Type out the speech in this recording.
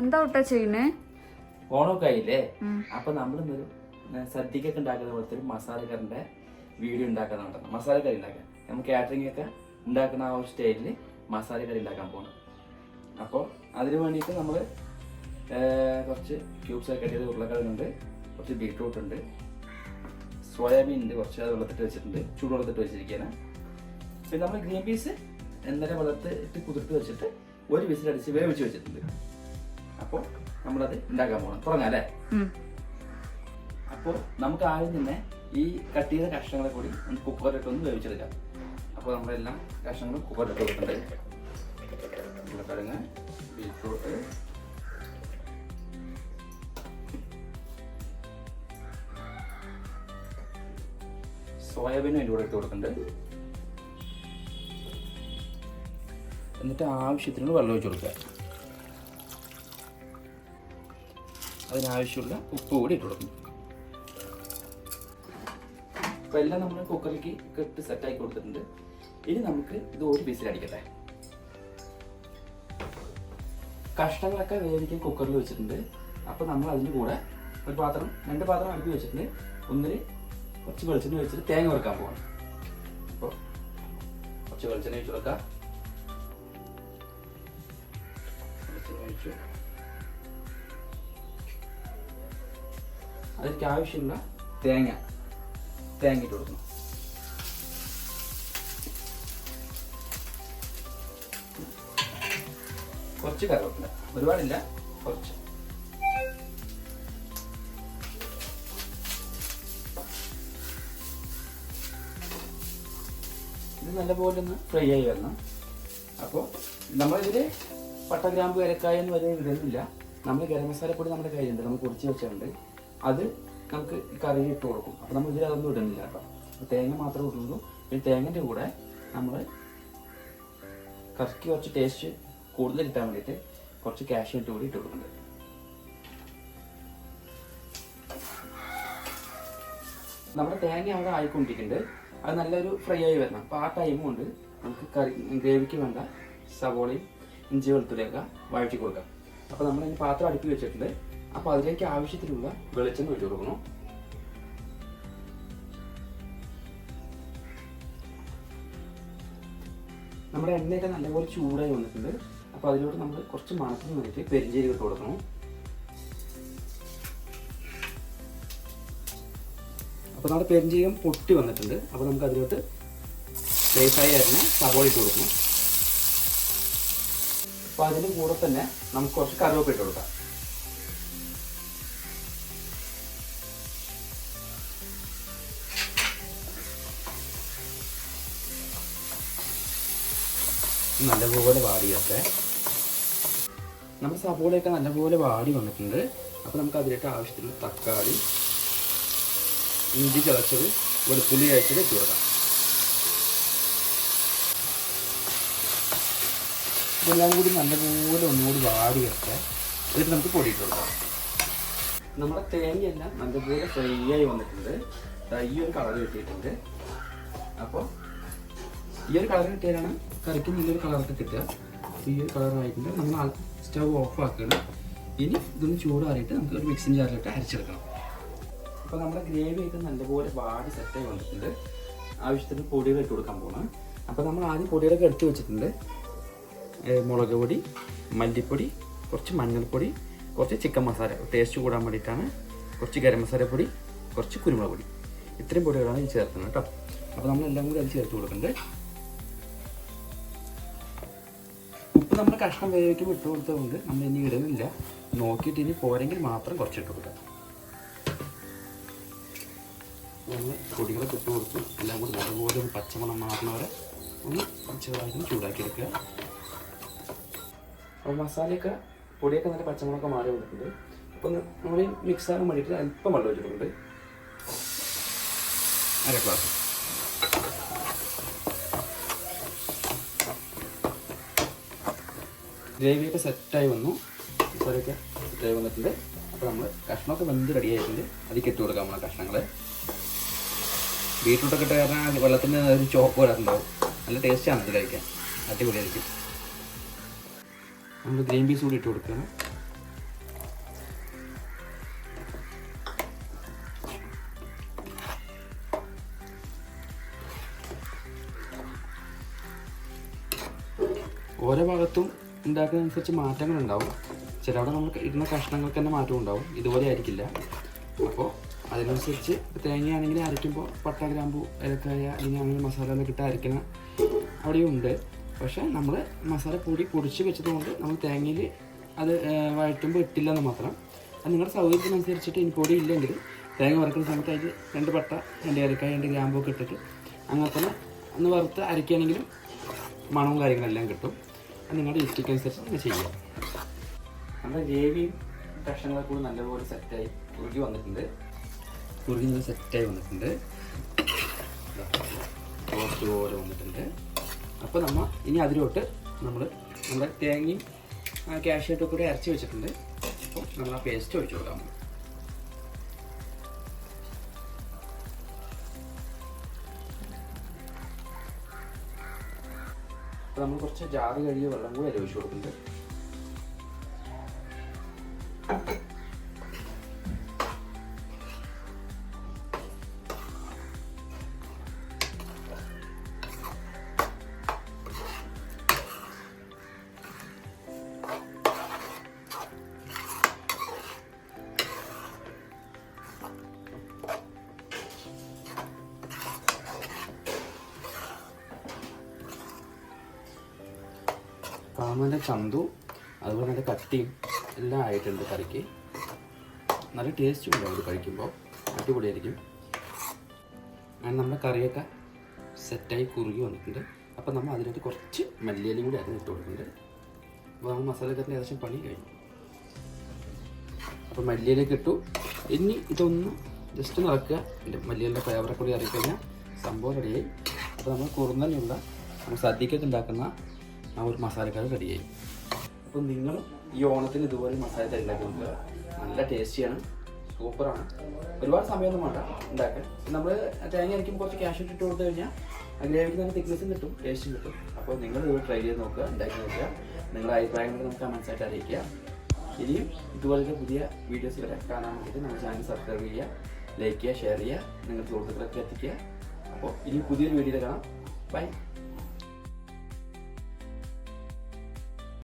എന്താ ഒട്ടാ ചെയ്യുന്നേ? ഓണമൊക്കെ ആയില്ലേ. അപ്പൊ നമ്മൾ സദ്യക്കൊക്കെ ഉണ്ടാക്കുന്ന പോലത്തെ ഒരു മസാലക്കറിന്റെ വീഡിയോ ഉണ്ടാക്കാൻ മസാല കറി ഉണ്ടാക്കാൻ. നമ്മൾ കാറ്ററിംഗ് ഒക്കെ ഉണ്ടാക്കുന്ന ആ ഒരു സ്റ്റൈലിൽ മസാല കറി ഉണ്ടാക്കാൻ പോകണം അപ്പോൾ അതിന് വേണ്ടിയിട്ട് നമ്മൾ കുറച്ച് ക്യൂബ്സ് ഒക്കെ കട്ടിയത് ഉരുളക്കിഴങ്ങുണ്ട് കുറച്ച് ബീട്രൂട്ട് ഉണ്ട് സോയാബീൻ ഉണ്ട് കുറച്ച് അത് വെള്ളത്തിട്ട് വെച്ചിട്ടുണ്ട് ചൂട് വെള്ളത്തിട്ട് വെച്ചിരിക്കുകയാണ്. പിന്നെ നമ്മൾ ഗ്രീൻ പീസ് ഇന്നലെ വെള്ളത്തിട്ട് കുതിർത്ത് വെച്ചിട്ട് ഒരു വിസിലടിച്ച് വേവിച്ച് വെച്ചിട്ടുണ്ട്. അപ്പോൾ നമ്മളത് ഉണ്ടാക്കാൻ പോകണം തുടങ്ങാം അല്ലേ? അപ്പോ അപ്പോൾ നമുക്ക് ആദ്യം തന്നെ ഈ കട്ട് ചെയ്ത കഷ്ണങ്ങളെ കൂടി നമുക്ക് കുക്കറിലിട്ട് ഒന്ന് വേവിച്ചെടുക്കാം. അപ്പോൾ നമ്മളെല്ലാം കഷ്ണങ്ങളും കുക്കറിലിട്ട് കൊടുക്കുന്നുണ്ട് ഉരുളക്കിഴങ്ങ് ബീറ്റ്റൂട്ട് സോയാബീനും അതിന്റെ കൂടെ ഇട്ട് കൊടുക്കുന്നുണ്ട് എന്നിട്ട് ആവശ്യത്തിനുള്ള വെള്ളം ഒഴിച്ച് കൊടുക്കുക. അതിനാവശ്യമുള്ള ഉപ്പ് കൂടി ഇട്ട് കൊടുക്കും. അപ്പോൾ എല്ലാം നമ്മൾ കുക്കറിലേക്ക് കെട്ട് സെറ്റാക്കി കൊടുത്തിട്ടുണ്ട്. ഇനി നമുക്ക് ഇത് ഒരു വിസിലടിക്കട്ടെ കഷ്ണങ്ങളൊക്കെ വേവിക്കാൻ കുക്കറിൽ വെച്ചിട്ടുണ്ട്. അപ്പോൾ നമ്മൾ അതിന്റെ കൂടെ ഒരു പാത്രം രണ്ട് പാത്രം അടുപ്പി വെച്ചിട്ടുണ്ട്. ഒന്നിൽ കുറച്ച് വെളിച്ചെണ്ണ വെച്ചിട്ട് തേങ്ങ വറുക്കാൻ പോകണം അപ്പോൾ കുറച്ച് വെളിച്ചെണ്ണ വെച്ച് കൊടുക്കാം. വെളിച്ചെണ്ണ ഒഴിച്ചു അതിലേക്ക് ആവശ്യമുള്ള തേങ്ങ. തേങ്ങ ഇട്ട് കൊടുക്കണം. കുറച്ച് കറിവേപ്പില. ഒരുപാടില്ല കുറച്ച്. ഇത് നല്ലപോലെ ഒന്ന് ഫ്രൈ ആയി വരണം. അപ്പോൾ നമ്മളിതിൽ പട്ട ഗ്രാമ്പ് ഏലക്കായ എന്ന് വരെ ഇടുന്നില്ല നമ്മൾ ഗരം മസാലപ്പൊടി നമ്മുടെ കയ്യിലുണ്ട്. നമ്മൾ കുറച്ച് വെച്ചിട്ടുണ്ട്. അത് നമുക്ക് കറിയിൽ ഇട്ട് കൊടുക്കും. അപ്പോൾ നമ്മൾ ഇതിൽ അതൊന്നും ഇടുന്നില്ല കേട്ടോ. തേങ്ങ മാത്രമേ ഇടുള്ളൂ പിന്നെ തേങ്ങന്റെ കൂടെ നമ്മൾ കറിക്ക് കുറച്ച് ടേസ്റ്റ് കൂടുതൽ കിട്ടാൻ വേണ്ടിയിട്ട് കുറച്ച് കാഷ്യൂ ഇട്ട് കൂടി ഇട്ട് കൊടുക്കുന്നുണ്ട്. നമ്മുടെ തേങ്ങ അവിടെ ആയിക്കൊണ്ടിരിക്കുന്നുണ്ട്. അത് നല്ലൊരു ഫ്രൈ ആയി വരണം. അപ്പോൾ ആ ടൈം കൊണ്ട് നമുക്ക് കറി ഗ്രേവിക്ക് വേണ്ട സവോളയും ഇഞ്ചി വെളുത്തുള്ളിയൊക്കെ വഴറ്റി കൊടുക്കാം. അപ്പോൾ നമ്മൾ പാത്രം അടുപ്പി വെച്ചിട്ടുണ്ട്. അപ്പോൾ അതിലേക്ക് ആവശ്യത്തിനുള്ള വെളിച്ചെണ്ണ ഒഴിച്ചു കൊടുക്കണം. നമ്മുടെ എണ്ണയൊക്കെ നല്ലപോലെ ചൂടായി വന്നിട്ടുണ്ട്. അപ്പോൾ അതിലോട്ട് നമ്മൾ കുറച്ച് മണത്തിന് വേണ്ടിയിട്ട് പെരിഞ്ചേരി ഇട്ട് കൊടുക്കണം. അപ്പോൾ നമ്മുടെ പെരിഞ്ചീരകം പൊട്ടി വന്നിട്ടുണ്ട്. അപ്പോൾ നമുക്ക് അതിലോട്ട് സേഫായി അരിഞ്ഞ് സവോള ഇട്ട് കൊടുക്കണം. അപ്പോൾ അതിന് കൂടെ തന്നെ നമുക്ക് കുറച്ച് കറിവേപ്പ് ഇട്ട് കൊടുക്കാം. നല്ലപോലെ വാടിയൊക്കെ. നമ്മുടെ സവോളയൊക്കെ നല്ലപോലെ വാടി വന്നിട്ടുണ്ട്. അപ്പോൾ നമുക്ക് അതിലേക്ക് ആവശ്യത്തിനുള്ള തക്കാളി ഇഞ്ചി ചതച്ചത് വെളുത്തുള്ളി അയച്ചത് ഇട്ട് കൊടുക്കാം. ഇതെല്ലാം കൂടി നല്ലപോലെ ഒന്നുകൂടി വാടി വാടിയൊക്കെ എന്നിട്ട് നമുക്ക് പൊടിയിട്ട് കൊടുക്കാം. നമ്മുടെ തേങ്ങയെല്ലാം നല്ലപോലെ ഫ്രൈ ആയി വന്നിട്ടുണ്ട്. ഈ ഒരു കളർ കിട്ടിയിട്ടുണ്ട്. അപ്പോൾ ഈ ഒരു കളർ കിട്ടിയാലാണ് കറിക്ക് നല്ലൊരു കളറൊക്കെ കിട്ടുക. ഈ ഒരു കളർ ആയിട്ടുണ്ട് നമ്മൾ സ്റ്റവ് ഓഫ് ആക്കണം ഇനി ഇതൊന്ന് ചൂടാറിയിട്ട് നമുക്ക് ഒരു മിക്സിങ് ജാറിലിട്ട് അരച്ചെടുക്കണം. അപ്പോൾ നമ്മുടെ ഗ്രേവി ഒക്കെ നല്ലപോലെ വാടി സെറ്റായി വന്നിട്ടുണ്ട്. ആവശ്യത്തിന് പൊടികൾ ഇട്ട് കൊടുക്കാൻ പോകണം അപ്പോൾ നമ്മൾ ആദ്യം പൊടികളൊക്കെ എടുത്ത് വെച്ചിട്ടുണ്ട്. മുളക് പൊടി മല്ലിപ്പൊടി കുറച്ച് മഞ്ഞൾപ്പൊടി കുറച്ച് ചിക്കൻ മസാല. ടേസ്റ്റ് കൂടാൻ വേണ്ടിയിട്ടാണ് കുറച്ച് ഗരം മസാലപ്പൊടി കുറച്ച് കുരുമുളക് പൊടി. ഇത്രയും പൊടികളാണ് ഈ ചേർക്കുന്നത് കേട്ടോ. അപ്പോൾ നമ്മളെല്ലാം കൂടി അത് ചേർത്ത് കൊടുക്കുന്നുണ്ട്. നമ്മൾ കഷ്ണം വേവിക്കുമ്പോൾ ഇട്ട് കൊടുത്തതുകൊണ്ട് നമ്മൾ ഇനി ഇടുന്നില്ല നോക്കിയിട്ട് ഇനി പോരെങ്കിൽ മാത്രം കുറച്ച് ഇട്ട് കൊടുക്കാം. നമ്മൾ പൊടികളൊക്കെ ഇട്ട് കൊടുത്ത് എല്ലാം കൂടി നല്ലപോലെ ഒന്ന് പച്ചമണം മാറുന്നവരെ ഒന്ന് ചെറുതായിട്ട് ചൂടാക്കി എടുക്കുക. അപ്പോൾ മസാലയൊക്കെ പൊടിയൊക്കെ നല്ല പച്ചമുളകൊക്കെ മാറി വന്നിട്ടുണ്ട്. അപ്പോൾ നമ്മൾ മിക്സ് ആകാൻ വേണ്ടിയിട്ട് അല്പം വെള്ളം ഒഴിച്ചിട്ടുണ്ട്. അര ഗ്ലാസ് ഗ്രേവിയൊക്കെ സെറ്റായി വന്നു. മസാലയൊക്കെ സെറ്റായി വന്നിട്ടുണ്ട്. അപ്പോൾ നമ്മൾ കഷ്ണമൊക്കെ വെന്ത് റെഡിയായിട്ടുണ്ട് അതിൽ കെട്ടി കൊടുക്കാം നമ്മളെ കഷ്ണങ്ങൾ ബീട്രൂട്ടൊക്കെ ഇട്ട് കാരണം വെള്ളത്തിന്റെ ഒരു ചോപ്പ് വരാറുണ്ടാവും നല്ല ടേസ്റ്റാണ് ഇത് കഴിക്കാൻ. അടിപൊളിയായിരിക്കും. നമ്മൾ ഗ്രീൻ പീസ് കൂടി ഇട്ട് കൊടുക്കണം ഓരോ ഭാഗത്തും ഉണ്ടാക്കുന്നതനുസരിച്ച് മാറ്റങ്ങളുണ്ടാവും. ചിലവിടെ നമുക്ക് ഇടുന്ന കഷ്ണങ്ങൾക്ക് തന്നെ മാറ്റം ഉണ്ടാവും. ഇതുപോലെ ആയിരിക്കില്ല. അപ്പോൾ അതിനനുസരിച്ച് തേങ്ങയാണെങ്കിൽ അരയ്ക്കുമ്പോൾ പട്ട ഗ്രാമ്പു ഏലക്കായ അല്ലെങ്കിൽ അങ്ങനെ മസാല എല്ലാം ഇട്ട് അരയ്ക്കണ അവിടെയും ഉണ്ട്. പക്ഷേ നമ്മൾ മസാല പൊടി പൊടിച്ച് വെച്ചതുകൊണ്ട് നമ്മൾ തേങ്ങയിൽ അത് വഴറ്റുമ്പോൾ ഇട്ടില്ല എന്ന് മാത്രം. അത് നിങ്ങളുടെ സൗകര്യത്തിനനുസരിച്ചിട്ട് ഇനി പൊടി ഇല്ലെങ്കിൽ തേങ്ങ വറുക്കുന്ന സമയത്ത് അതിൽ രണ്ട് പട്ട രണ്ട് ഏലക്കായ രണ്ട് ഗ്രാമ്പൊക്കെ ഇട്ടിട്ട് അങ്ങനെ തന്നെ ഒന്ന് വറുത്ത് അരയ്ക്കുകയാണെങ്കിലും മണവും കാര്യങ്ങളെല്ലാം കിട്ടും. നിങ്ങളുടെ ഇഷ്ടയ്ക്ക് അനുസരിച്ച് നിങ്ങൾ ചെയ്യാം നമ്മുടെ ഗ്രേവിയും കഷ്ണങ്ങളൊക്കെ കൂടി നല്ലപോലെ സെറ്റായി കുറുകി വന്നിട്ടുണ്ട്. കുറുകി നല്ല സെറ്റായി വന്നിട്ടുണ്ട്. ടോസ്റ്റ് പോലെ വന്നിട്ടുണ്ട്. അപ്പോൾ നമ്മൾ ഇനി അതിലോട്ട് നമ്മൾ നമ്മുടെ തേങ്ങയും ക്യാഷ്യൂട്ടും കൂടി അരച്ച് വെച്ചിട്ടുണ്ട്. അപ്പോൾ നമ്മൾ ആ പേസ്റ്റ് ഒഴിച്ചു കൊടുക്കാം. നമ്മൾ കുറച്ച് ജാറ് കഴുകിയ വെള്ളം കൂടി അതിൽ ഒഴിച്ചു കൊടുക്കുന്നുണ്ട്. കാമന്റെ ചന്തു അതുപോലെ തന്നെ കട്ടിയും എല്ലാം ആയിട്ടുണ്ട് കറിക്ക്. നല്ല ടേസ്റ്റ് ഉണ്ടാവും ഇത് കഴിക്കുമ്പോൾ അടിപൊളിയായിരിക്കും. അങ്ങനെ നമ്മുടെ കറിയൊക്കെ സെറ്റായി കുറുകി വന്നിട്ടുണ്ട്. അപ്പോൾ നമ്മൾ അതിനകത്ത് കുറച്ച് മല്ലിയലും കൂടി അതിന് ഇട്ട് കൊടുക്കുന്നുണ്ട്. അപ്പോൾ നമ്മൾ മസാലക്കറിന്റെ ഏകദേശം പണി കഴിഞ്ഞു. അപ്പോൾ മല്ലിയിലേക്ക് ഇട്ടു. ഇനി ഇതൊന്ന് ജസ്റ്റ് നിറക്കുക. എന്റെ മല്ലിയിലെ ഫ്ലേവറെ കൂടി ഇറങ്ങിക്കഴിഞ്ഞാൽ സംഭവം റെഡിയായി അപ്പോൾ നമ്മൾ കുറുന്നനെയുള്ള നമ്മൾ സദ്യക്കൊക്കെ ഉണ്ടാക്കുന്ന ആ ഒരു മസാലക്കറി റെഡിയായി അപ്പോൾ നിങ്ങൾ ഈ ഓണത്തിന് ഇതുപോലെ മസാല ഉണ്ടാക്കി നോക്കുക നല്ല ടേസ്റ്റിയാണ് സൂപ്പറാണ് ഒരുപാട് സമയമൊന്നും വേണ്ട. ഉണ്ടാക്കാൻ. നമ്മൾ തേങ്ങ അരിക്കുമ്പോൾ കുറച്ച് ക്യാഷ് ഇട്ട് കൊടുത്തു കഴിഞ്ഞാൽ ഗ്രേവിക്ക് നല്ല തിക്നെസ്സും കിട്ടും ടേസ്റ്റും കിട്ടും. അപ്പോൾ നിങ്ങൾ ഇത് ട്രൈ ചെയ്ത് നോക്കുക ഉണ്ടാക്കി നോക്കുക. നിങ്ങളുടെ അഭിപ്രായങ്ങൾ നമുക്ക് കമൻസായിട്ട് അറിയിക്കുക. ഇനിയും ഇതുപോലത്തെ പുതിയ വീഡിയോസ് വരെ കാണാൻ വേണ്ടിയിട്ട് നമ്മുടെ ചാനൽ സബ്സ്ക്രൈബ് ചെയ്യുക ലൈക്ക് ചെയ്യുക ഷെയർ ചെയ്യുക നിങ്ങളുടെ സുഹൃത്തുക്കളൊക്കെ എത്തിക്കുക. അപ്പോൾ ഇനി പുതിയൊരു വീഡിയോയിൽ കാണാം. ബൈ